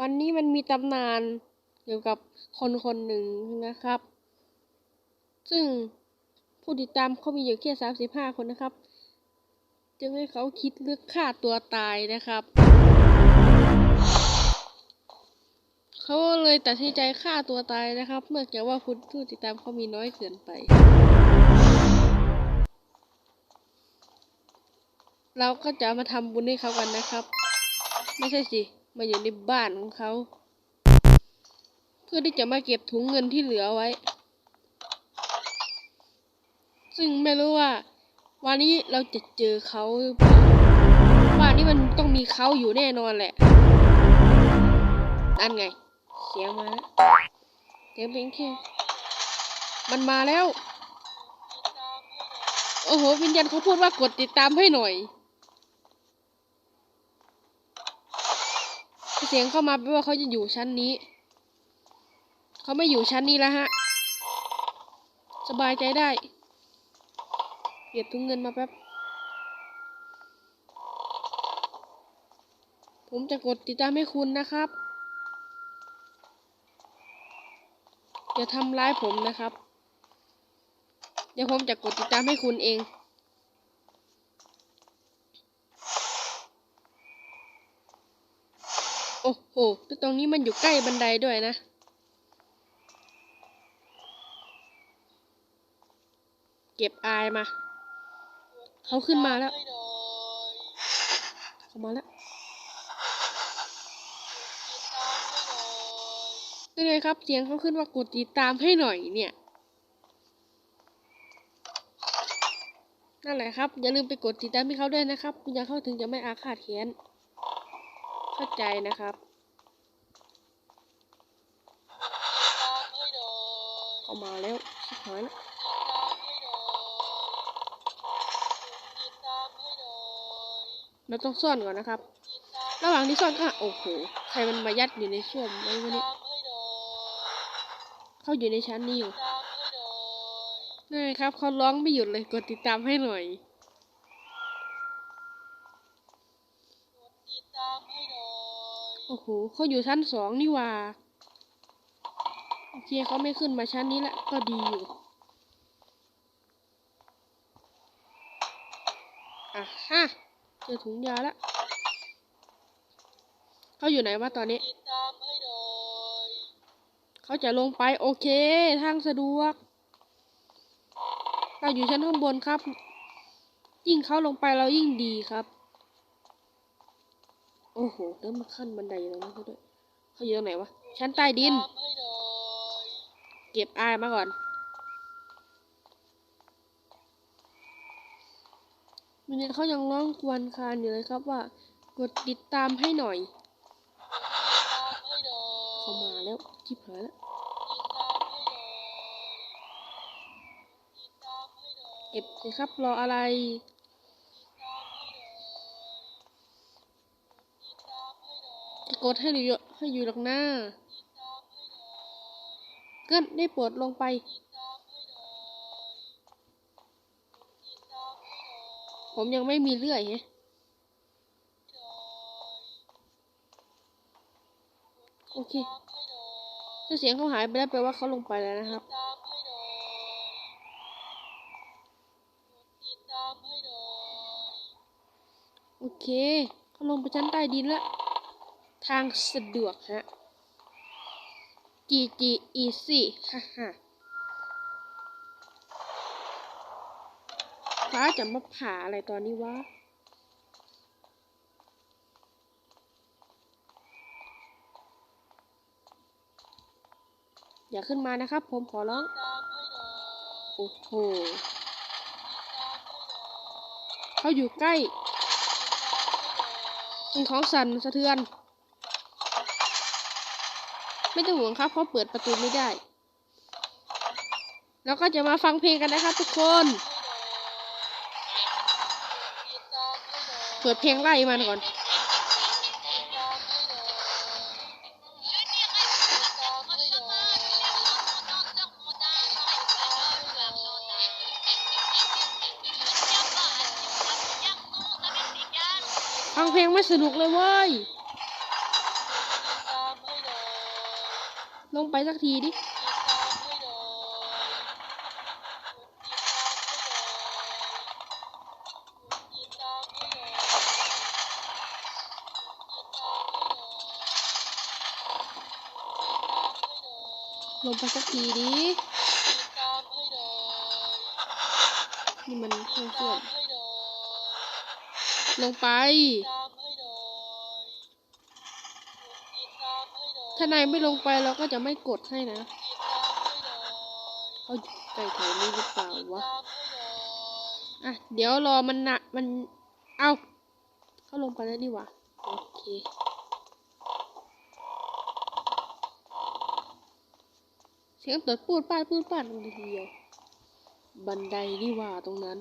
วันนี้มันมีตำนานเกี่ยวกับคนคนหนึ่งนะครับ ซึ่งผู้ติดตามเขามีอยู่แค่สามสิบห้าคนนะครับ จึงให้เขาคิดเลือกฆ่าตัวตายนะครับ เขาเลยตัดสินใจฆ่าตัวตายนะครับ เมื่อจากว่าผู้ผู้ติดตามเขามีน้อยเกินไป เราก็จะมาทำบุญให้เขากันนะครับ ไม่ใช่สิ มาอยู่ในบ้านของเขา เพื่อที่จะมาเก็บถุงเงินที่เหลือไว้ ซึ่งไม่รู้ว่า วันนี้เราจะเจอเขาหรือเปล่าว่านี่มันต้องมีเขาอยู่แน่นอนแหละนั่นไง เสียงมาแล้วเสียงเพลงแค่มันมาแล้ว โอ้โห วิญญาณเขาพูดว่ากดติดตามให้หน่อย เสียงเข้ามาแปลว่าเขาจะอยู่ชั้นนี้ เขาไม่อยู่ชั้นนี้แล้วฮะ สบายใจได้เก็บถุงเงินมาแป๊บ ผมจะกดติดตามให้คุณนะครับ อย่าทำร้ายผมนะครับ เดี๋ยวผมจะกดติดตามให้คุณเอง โอ้โหแล้วตรงนี้มันอยู่ใกล้บันไดด้วยนะ เก็บอายมา เขาขึ้นมาแล้ว เขามาแล้วนี่เลยครับเสียงเขาขึ้นว่ากดติดตามให้หน่อยเนี่ย นั่นแหละครับ อย่าลืมไปกดติดตามให้เขาด้วยนะครับ คุณยาเข้าถึงจะไม่อาฆาตแค้น เข้าใจนะครับ เข้ามาแล้วชิบหายแล้วเราต้องซ่อนก่อนนะครับ ระหว่างที่ซ่อนก็โอ้โห ใครมันมายัดอยู่ในส้วมไว้วะเนี่เขาอยู่ในชั้นนี้อยู่นี่ครับเขาร้องไม่หยุดเลย กดติดตามให้หน่อย โอ้โหเขาอยู่ชั้นสองนี่ว่าโอเคเขาไม่ขึ้นมาชั้นนี้ละก็ดีอยู่อะฮะเจอถุงยาล้วเขาอยู่ไหนวะตอนนี้ เขาจะลงไปโอเค ทางสะดวก เราอยู่ชั้นข้างบนครับ ยิ่งเขาลงไปเรายิ่งดีครับ โอ้โหเริ่มมาขั้นบันไดตรงนี้นเขาด้วยเขาอยู่ตรงไหนวะ ชั้นใต้ดิน เก็บอายมาก่อนวันนี้เขายังร้องควรคางอยู่เลยครับว่า กดติดตามให้หน่อย เขามาแล้วจิบหายแล้วเก็บสิครับรออะไร จะ กดให้อยู่ให้อยู่หลักหน้าเกินได้ปรดลงไป ผมยังไม่มีเลื่อยไงโอเคถ้าเสียงเขาหายไปแล้วแปลว่าเขาลงไปแล้วนะครับ โอเค เขาลงไปชั้นใต้ดินแล้ว ทางสะดวกฮะ GG easy ฮ่าฮ่าฟ้าจะมาผ่าอะไรตอนนี้วะอย่าขึ้นมานะครับ ผมขอร้อง โอ้โหเขาอยู่ใกล้สิ่งของสั่นสะเทือน ไม่ต้องห่วงครับเพราะเปิดประตูไม่ได้ แล้วก็จะมาฟังเพลงกันนะครับ ทุกคน เปิดเพลงไล่มันก่อน ฟังเพลงไม่สนุกเลยเว้ย ลงไปสักทีดิลงไปสักทีดิ นี่มันห้องส้วมลงไป ถ้านายไม่ลงไปเราก็จะไม่กดให้นะเขาใกล้แถวนี้หรือเปล่าวะ อะ เดี๋ยวรอมันหนะมัน เอาเขาลงไปแล้วนี่วะโอเคเสียงตดปูดป้าดปูดป้าดเลยทีเดียว บันไดนี่ว่าตรงนั้น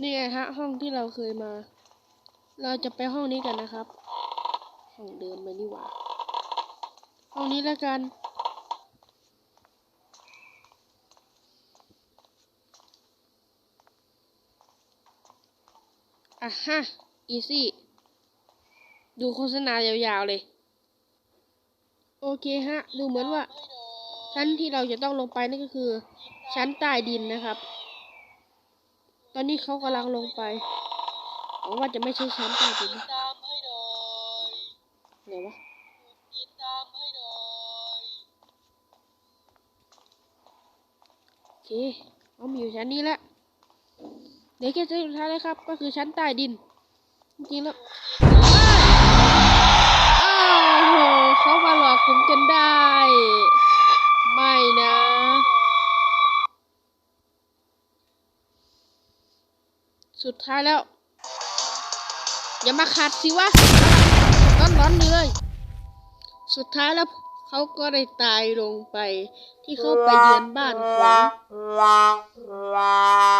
นี่ไงฮะ ห้องที่เราเคยมา เราจะไปห้องนี้กันนะครับ ห้องเดิมไปนี่หว่า ห้องนี้แล้วกัน อะฮะ อีซี่ ดูโฆษณายาวๆเลย โอเคฮะ ดูเหมือนว่าชั้นที่เราจะต้องลงไปนั่นก็คือ ชั้นใต้ดินนะครับ ตอนนี้เขากำลังลงไปหวังว่าจะไม่ใช่ชั้นใต้ดินนะไหนวะโอเคเอามาอยู่ชั้นนี้แล้วเดี๋ยวแค่ชั้นสุดท้ายเลยครับ ก็คือชั้นใต้ดิน จริงๆแล้วอ้าวโหเขามาหลอกผมจนได้ ไม่นะ สุดท้ายแล้ว อย่ามาขัดสิวะร้อนร้อนๆเลย สุดท้ายแล้วเขาก็ได้ตายลงไป ที่เขาไปเยือนบ้านของ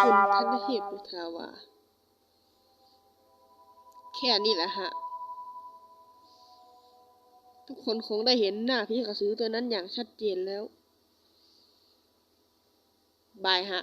คุณธนเทพบุทาวาแค่นี้แหละฮะ ทุกคนคงได้เห็นหน้าพี่กระสือตัวนั้นอย่างชัดเจนแล้ว บายฮะ